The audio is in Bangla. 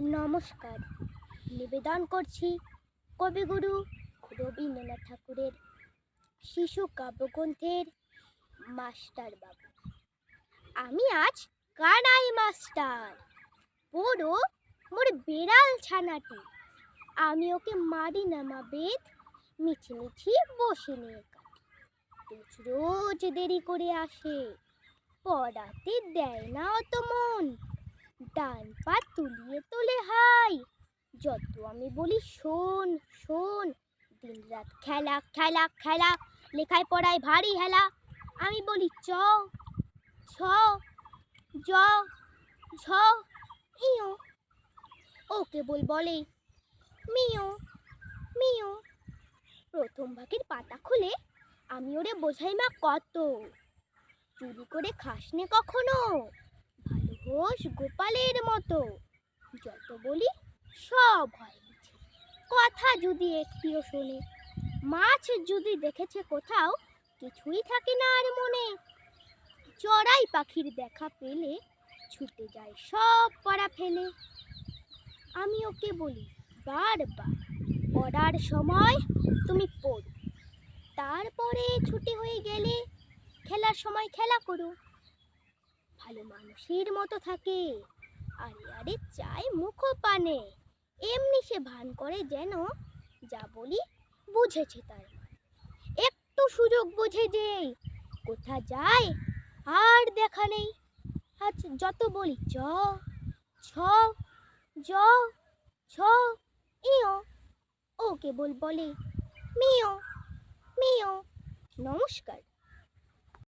নমস্কার। নিবেদন করছি কবিগুরু রবীন্দ্রনাথ ঠাকুরের শিশু কাব্যগ্রন্থের মাস্টার বাবু। আমি আজ কানাই মাস্টার। বড় মোর বেড়াল ছানাটি। আমি ওকে মারি না মা বেদ, মিছি মিছি বসে নিয়ে কাটি। রোজ দেরি করে আসে, পড়াতে দেয় না অত মন। ডান পা তুলিয়ে তোলে হাই। যত আমি বলি শোন শোন। দিন রাত খেলা খেলা খেলা, লেখায় পড়ায় ভারী হেলা। আমি বলি চ, ছ, জ, ঝ ইও ও কেবল বলে মিও মিও প্রথম ভাগের পাতা খুলে আমি ওরে বোঝাই মা কত। চুরি করে খাসনে কখনো? হোস গোপালের মতো। যত বলি সব হয় কথা যদি একটিও শোনে, মাছ যদি দেখেছে কোথাও, কিছুই থাকে না আর মনে। চড়াই পাখির দেখা পেলে ছুটে যায় সব পড়া ফেলে। আমি ওকে বলি, বারবার, পড়ার সময় তুমি পড়ো। তারপরে ছুটি হয়ে গেলে খেলার সময় খেলা করো। ভালো মানুষের মতো থাকে। আরে আরে চাই মুখ পানে এমনি সে ভান করে যেন যা বলি বুঝেছে তার মানে। একটু সুযোগ বুঝে যে কোথা যায়, আর দেখা নেই। আজ যত বলি চ, ছ, জ, ছ ইও ও কেবল বলে মিও মিও নমস্কার।